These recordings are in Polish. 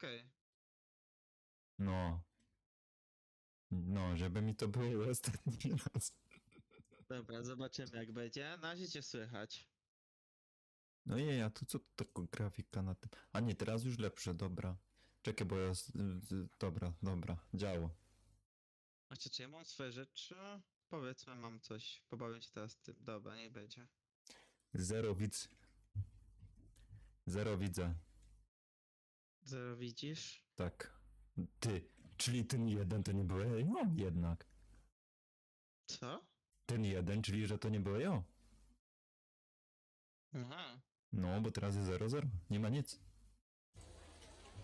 okej. No. No, żeby mi to było ostatni raz. Dobra, zobaczymy jak będzie. Na razie cię słychać. No jej, a tu co to taka grafika na tym? A nie, teraz już lepsze, dobra. Czekaj, bo ja... z- z- Dobra, dobra, działo. Znaczy, czy ja mam swoje rzeczy? Powiedzmy, mam coś. Pobawię się teraz tym. Dobra, niech będzie. Zero widz. Zero widzę. Zero widzisz? Tak. Ty, czyli ten jeden to nie było ja? Jednak. Co? Ten jeden, czyli że to nie było ja. Aha. No, bo teraz jest 0-0. Nie ma nic.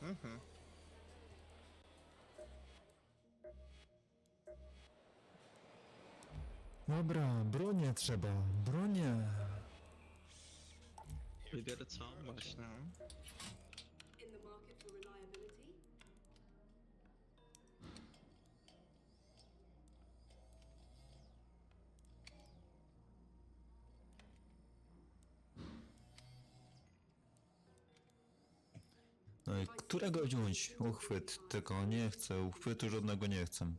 Mhm. Dobra, bronię trzeba. Bronię. Wybiorę co? Właśnie. Którego wziąć? Uchwyt. Tylko nie chcę. Uchwytu żadnego nie chcę.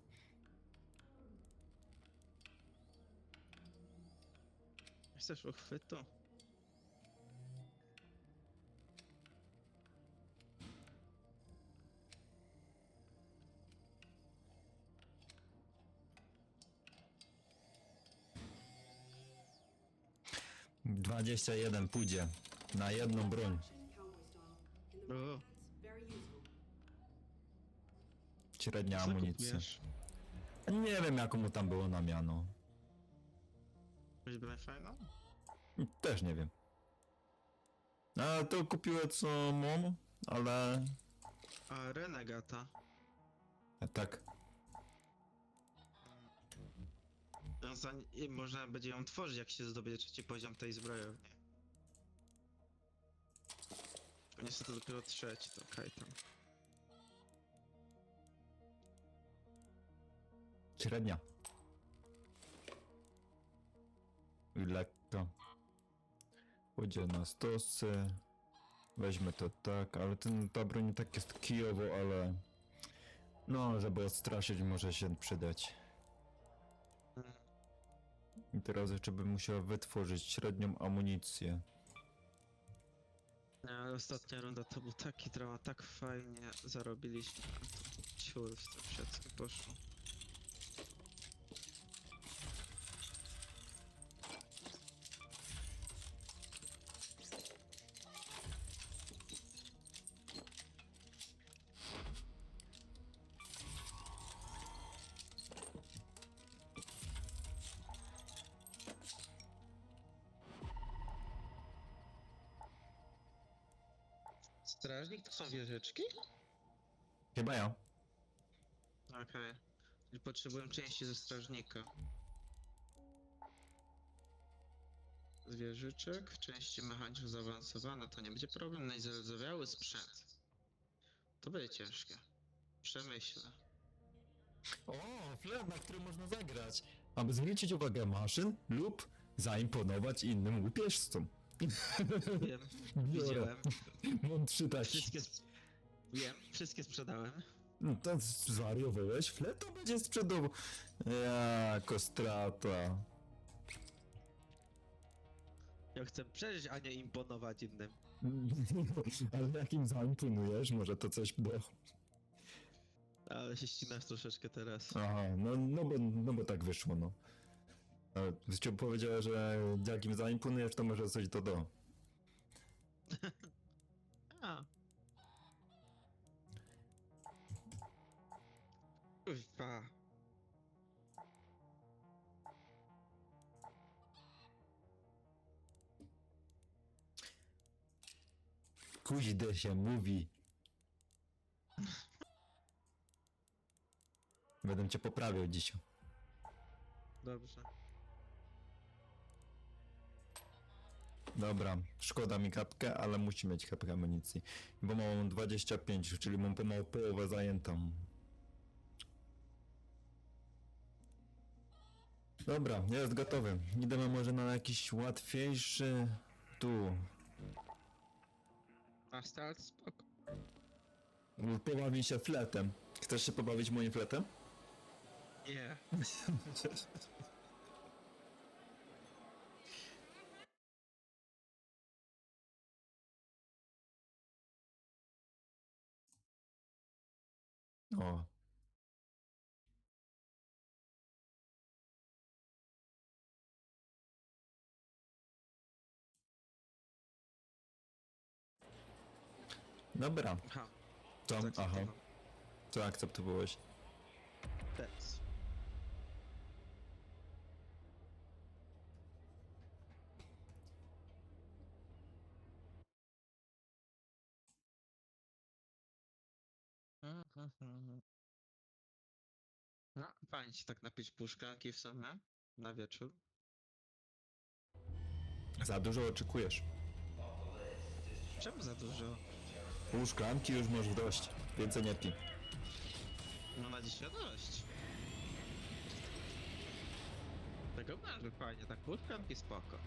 Chcesz uchwytu? Dwadzieścia jeden pójdzie. Na jedną broń. Średnia Co amunicja. kupujesz? Nie wiem jaką mu tam było na miano. Jakąś broń fajną? Też nie wiem. A to kupiłem co mam, ale... A, Renegata. Tak. No, za- I można będzie ją tworzyć, jak się zdobędzie trzeci poziom tej zbrojowni. Tylko Niestety dopiero trzeci, to okej Średnia. Lekko. Pójdzie na stosy. Weźmy to tak, ale ten, ta broń tak jest kijowo, ale... No, żeby odstraszyć może się przydać. I teraz jeszcze bym musiał wytworzyć średnią amunicję. Nie, ale ostatnia runda to był taki dramat, tak fajnie zarobiliśmy. a to Ciur w to wszystko poszło. Strażnik to są wieżyczki? Chyba ja. Okej. Czyli potrzebuję części ze strażnika. Z wieżyczek, części mechaniczne zaawansowane, to nie będzie problem. Najzardzewiały sprzęt. To będzie ciężkie. Przemyślę. O, fler, na który można zagrać. Aby zwrócić uwagę maszyn lub zaimponować innym łupieżcom. Wiem, Biorę. widziałem. Mam trzy takie. Wszystkie... sp- Wiem, wszystkie sprzedałem. No to zwariowałeś? Flet to będzie sprzedawał. Ja, kostrata. Ja chcę przeżyć, a nie imponować innym. Ale jakim zaimponujesz? Może to coś do... Ale się ścinasz troszeczkę teraz. Aha, no, no, bo, no bo tak wyszło, no. Zresztą powiedziała, że jakim zaimponujesz, to może coś to do. A. Kurwa. Kuźde się mówi. Będę cię poprawiał dzisiaj. Dobrze. Dobra, szkoda mi kapkę, ale musi mieć kapkę amunicji. Bo mam 25, czyli mam pomału połowę zajętą. Dobra, jest gotowy. Idziemy może na jakiś łatwiejszy... Tu. A start spoko. Pobawi się fletem. Chcesz się pobawić moim fletem? Nie. O. Dobra, Aha. to, aha, zaakceptowałem. to akceptowałeś. Teraz. No, fajnie się tak napić pół szklanki w sumie na wieczór. Za dużo oczekujesz. Czemu za dużo? Pół szklanki już możesz dość. Więcej nie pij. No na dzisiaj dość. Tego masz fajnie, tak pół szklanki spoko.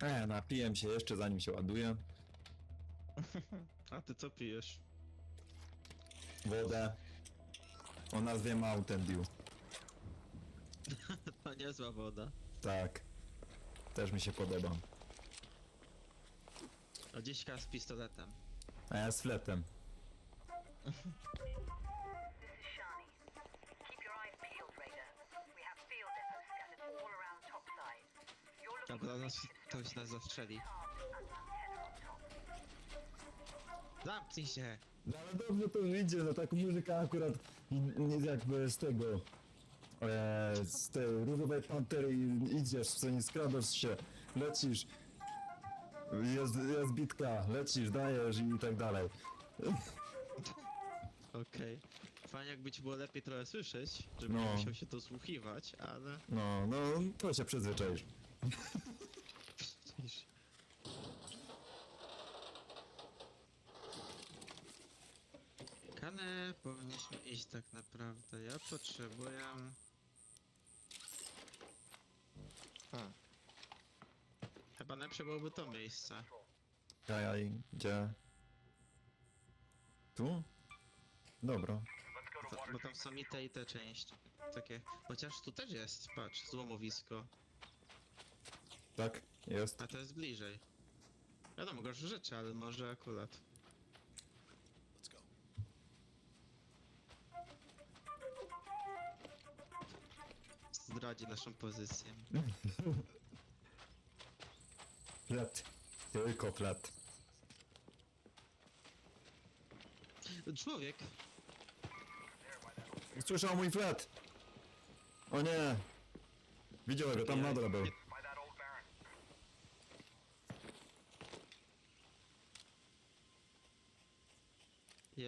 E, napiję się jeszcze zanim się ładuje. A ty co pijesz? Wodę. O nazwie Mountain Dew. To niezła woda. Tak. Też mi się podoba. A dziśka z pistoletem. A ja z fletem. Dobra, for nas, ktoś nas zastrzeli. Zamknij się! No ale dobrze to idzie, no tak muzyka akurat nie jakby z tego e, z tej różowej pantery i- idziesz, co nie skradasz się, lecisz, jest, jest bitka, lecisz, dajesz i tak dalej. Okej. Fajnie jakby ci było lepiej trochę słyszeć, żeby No. nie musiał się dosłuchiwać, ale... No, no, to się przyzwyczaisz. Kanę powinniśmy iść tak naprawdę. Ja potrzebuję... Hmm. Chyba najlepsze byłoby to miejsce. Jajaj, gdzie? Tu? Dobra. Bo tam są i te i te części. Takie... Chociaż tu też jest, patrz, złomowisko. Tak, jest. A to jest bliżej. Wiadomo, gorsze rzeczy, ale może akurat. Zdradzi naszą pozycję. Flet. Tylko flet. Człowiek! Słyszał mój flet! O nie! Widziałem go, tam na dole był.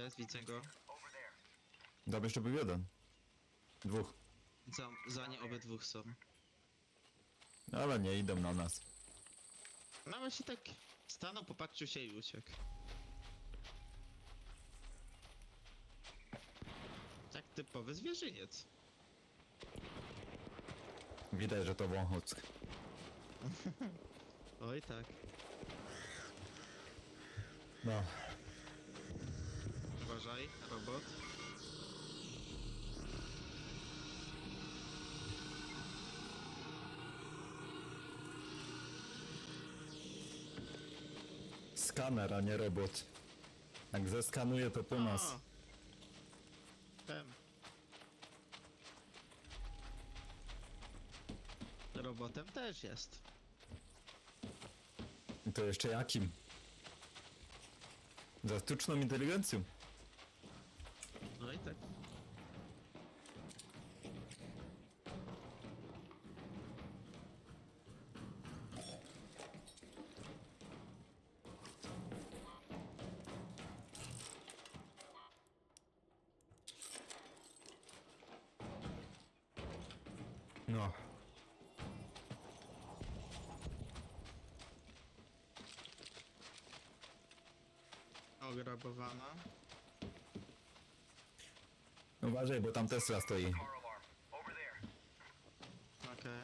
Jest, widzę go. Tam jeszcze był jeden. Dwóch. Za, za nie obydwóch są. Ale nie idą na nas. No właśnie tak stanął, popatrzył się i uciekł. Tak typowy zwierzyniec. Widać, że to Wąchock. Oj tak. No. Uważaj, robot. Skaner, a nie robot. Jak zeskanuje, to po nas. O! Tem. Robotem też jest. I to jeszcze jakim? Za sztuczną inteligencją. zlagowana. Uważaj, bo tam Tesla stoi. Okej.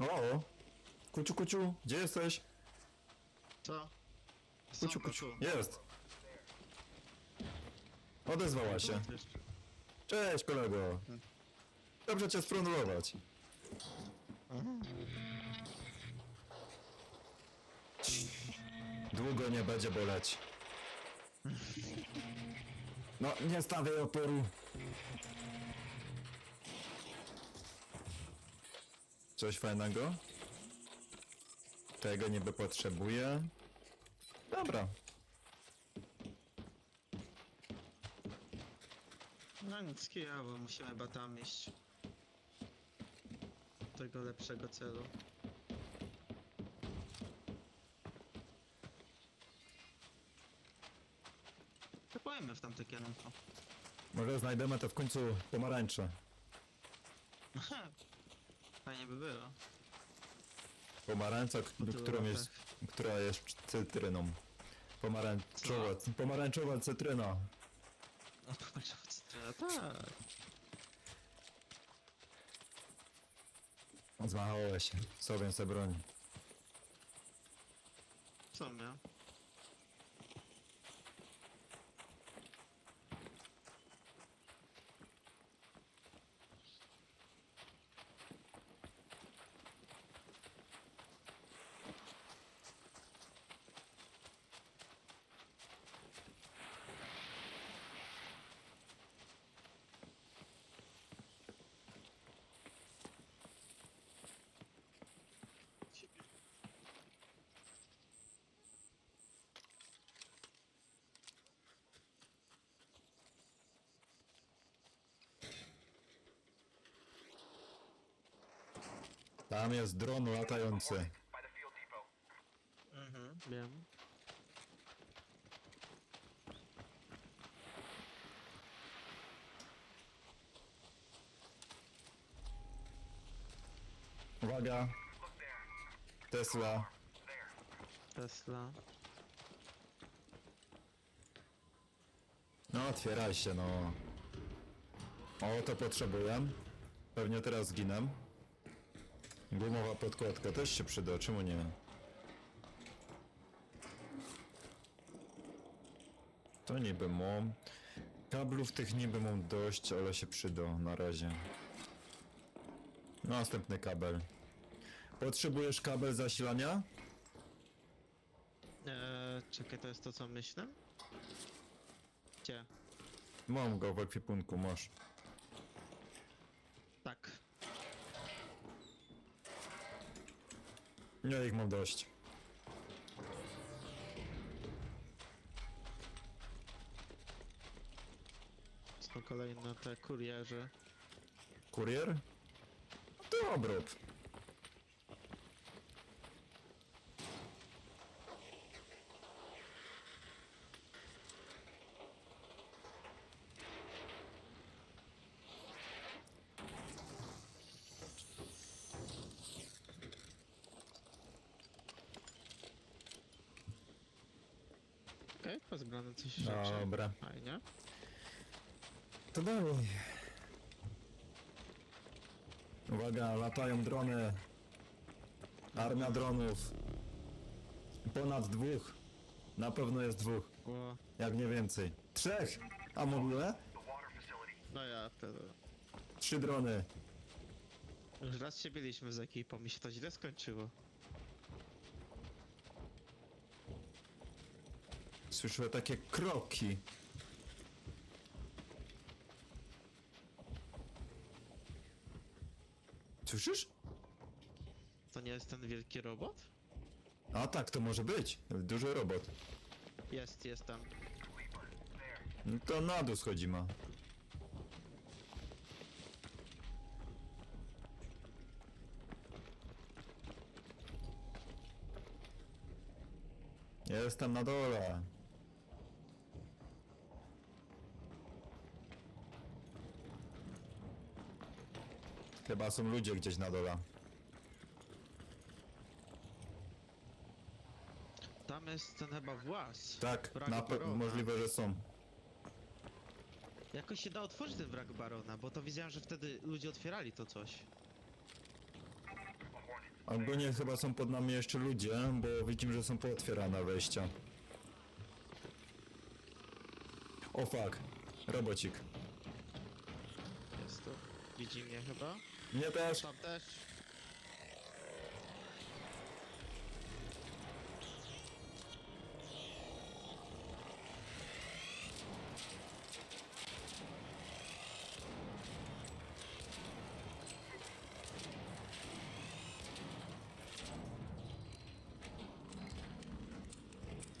O! Kuciu, kuciu, gdzie jesteś? Co? Kuciu, kuciu. Jest! Odezwała się. Cześć kolego! Dobrze cię spronulować. Długo nie będzie boleć. No, nie stawiaj oporu. Coś fajnego? Tego niby potrzebuję. Dobra. No nic, kijowo, musimy chyba tam iść. Tego lepszego celu. To pojemy w tamte kierunku. Może znajdziemy to w końcu pomarańcze. Fajnie by było. Pomarańcza, k- tylu którą jest, która jest cytryną. Pomarańczowa, pomarańczowa cytryna. No popatrz, no tak. Zmachała się. Sobie se broni. Co miał? Tam jest dron latający. Mhm, wiem. Uwaga. Tesla. Tesla. No otwieraj się no. O, to potrzebuję. Pewnie teraz zginę. Gumowa podkładka też się przyda, czemu nie? To niby mam. Kablów tych niby mam dość, ale się przyda na razie. Następny kabel. Potrzebujesz kabel zasilania? Eee, czekaj, to jest to co myślę? Gdzie? Mam go w ekwipunku, masz. Tak. Ja ich mam dość. Są kolejne te kurierzy. Kurier? To obrót. Okej, okay, pozgrane coś rzeczy. Dobra. Fajnie. To dalej. Uwaga, latają drony. Armia dronów. Ponad dwóch. Na pewno jest dwóch, O, jak nie więcej. Trzech! A facility. no ja wtedy. Trzy drony. Już raz się byliśmy z ekipą, mi się to źle skończyło. Słyszę takie kroki. Słyszysz? To nie jest ten wielki robot? A tak, to może być. Duży robot. Jest, jest tam. No to na dół schodzi ma. Jestem na dole. Chyba są ludzie gdzieś na dole. Tam jest ten chyba włas. Tak, Wrak na pe- barona. możliwe, że są. Jakoś się da otworzyć ten wrak barona, bo to widziałem, że wtedy ludzie otwierali to coś. Ogólnie chyba są pod nami jeszcze ludzie, bo widzimy, że są pootwierane wejścia. O fuck. Robocik. Jest tu. Widzi mnie chyba? Mnie też. Tam też.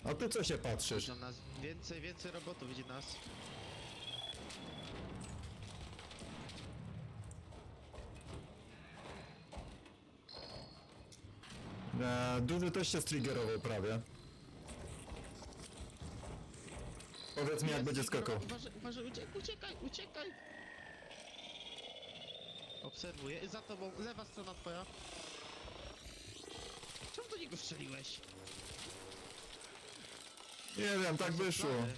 A ty co się patrzysz? Na nas więcej, więcej robotów widzi nas. E, duży też się striggerował prawie. Powiedz mi jak będzie skakał. Uważaj, uważaj, uciekaj, uciekaj, uciekaj! Obserwuję. Za tobą, lewa strona twoja. Czemu do niego strzeliłeś? Nie wiem, tak wyszło. flary.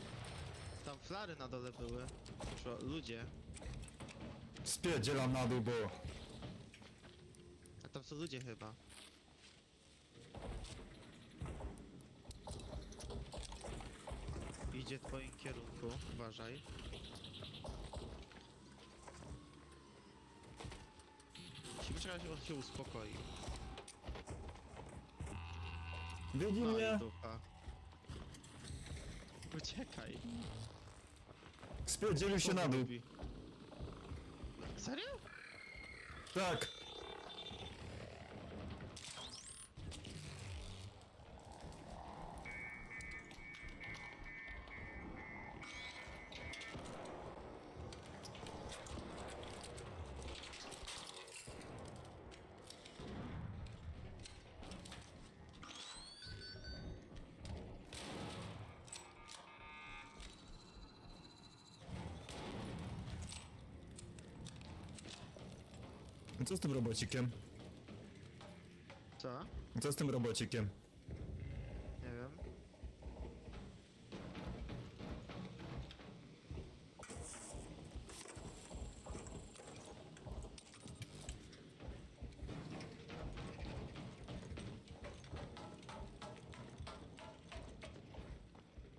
Tam flary na dole były. Wyszło, ludzie. Spierdzielam na dół, bo... A tam są ludzie chyba. Idzie w twoim kierunku, uważaj. Musimy czekać, on się uspokoi. Widzi No i mnie? dupa. Uciekaj. Spierdzielił się na dół. Serio? Tak. Co z tym robocikiem? Co? Co z tym robocikiem? Nie wiem.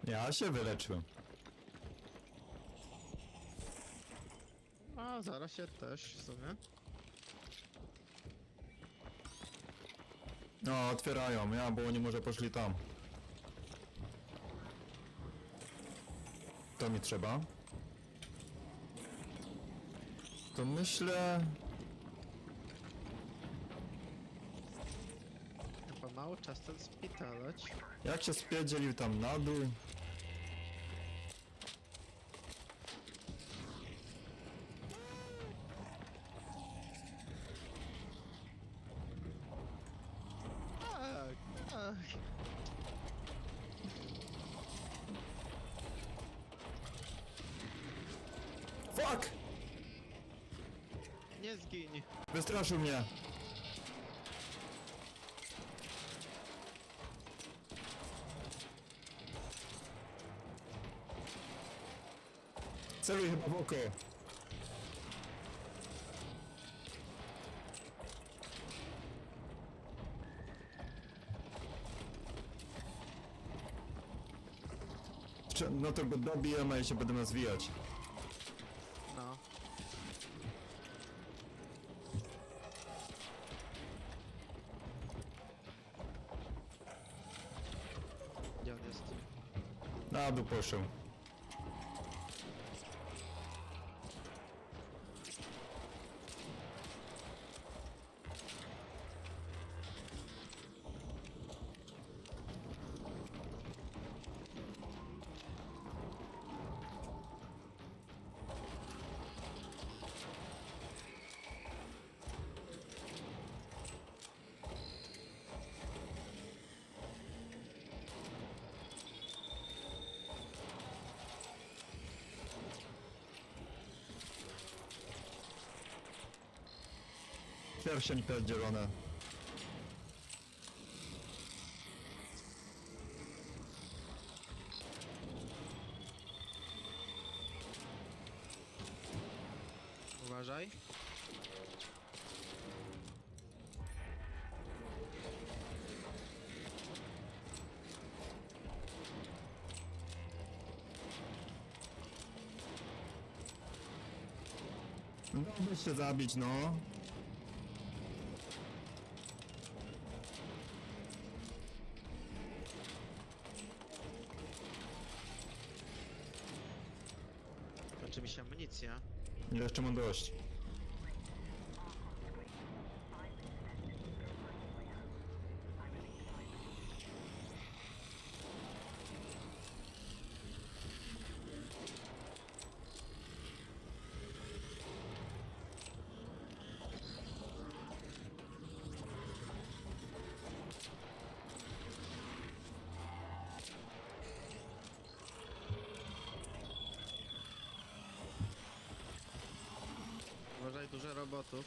Ja się wyleczyłem. A, zaraz się też w sumie. No, otwierają, ja, bo oni może poszli tam. To mi trzeba. To myślę... Chyba mało czas ten spitalać. Jak się spierdzielił tam na dół. Tak, tak. Fuck! Nie zgiń. Wystraszył mnie. Celuj chyba w oko. No to go dobijemy i się będziemy zwijać. No. Gdzie on jest? Na dół poszedł. Pierścień pierdzielone. Uważaj. Dałby się zabić, no. Ile jeszcze mam dużo robotów.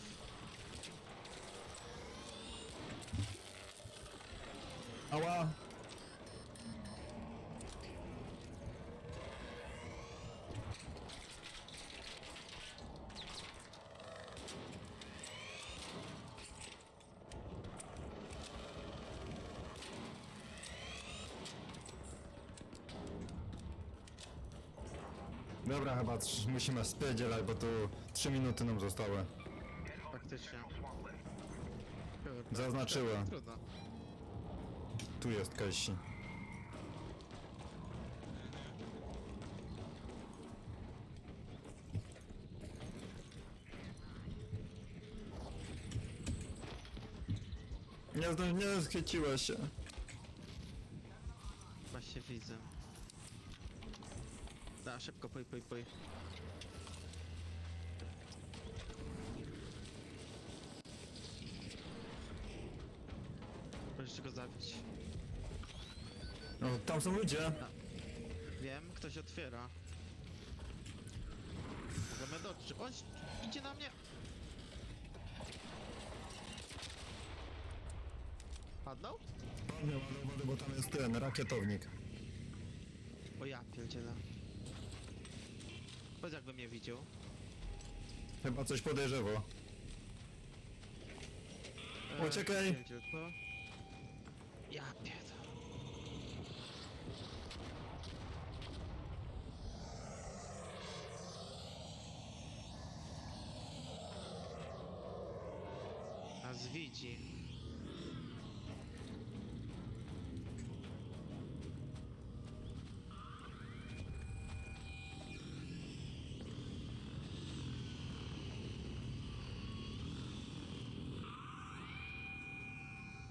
Ała! Dobra, chyba trz- musimy spierdzielać, bo tu 3 minuty nam zostały. Faktycznie. Kurde, Zaznaczyłem. Trudno. Tu jest Casey. Nie, nie schyciła się. Właśnie widzę. Szybko, poj, poj, poj. Możesz go zabić. No, tam są ludzie. Wiem, ktoś otwiera. Możemy dotrzeć. On idzie na mnie! Padnął? Ładnie, ładnie, ładnie, bo tam jest ten rakietownik. O ja pierdzielę. Powiedz jakby mnie widział. Chyba coś podejrzewa. Eee, Uciekaj. to. Ja. Nas widzi.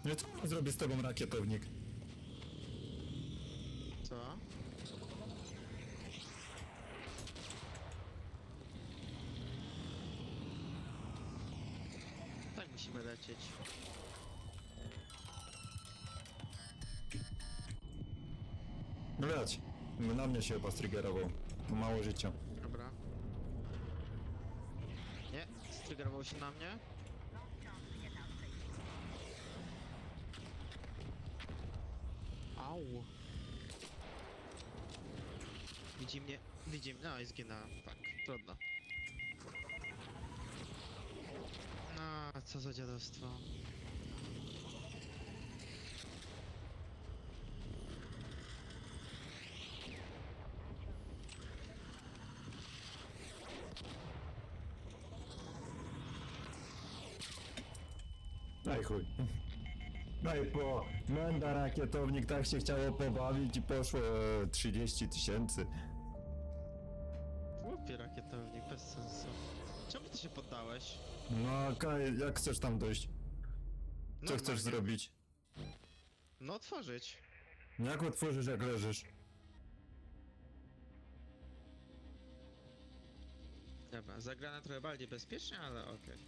Nie, co on zrobi z tobą rakietownik? Co? Tak musimy lecieć. No leć. Na mnie się chyba striggerował. Ma Mało życia. Dobra. Nie, striggerował się na mnie. Au. Widzi mnie, widzi mnie, no i zginąłem. Tak, trudno. No, co za dziadostwo. I chuj. I po Menda rakietownik tak się chciało pobawić i poszło e, 30 tysięcy. No Kaj, jak chcesz tam dojść? Co chcesz Normalnie. zrobić? No otworzyć. Jak otworzysz jak leżysz? Dobra, zagrane trochę bardziej bezpiecznie, ale okej.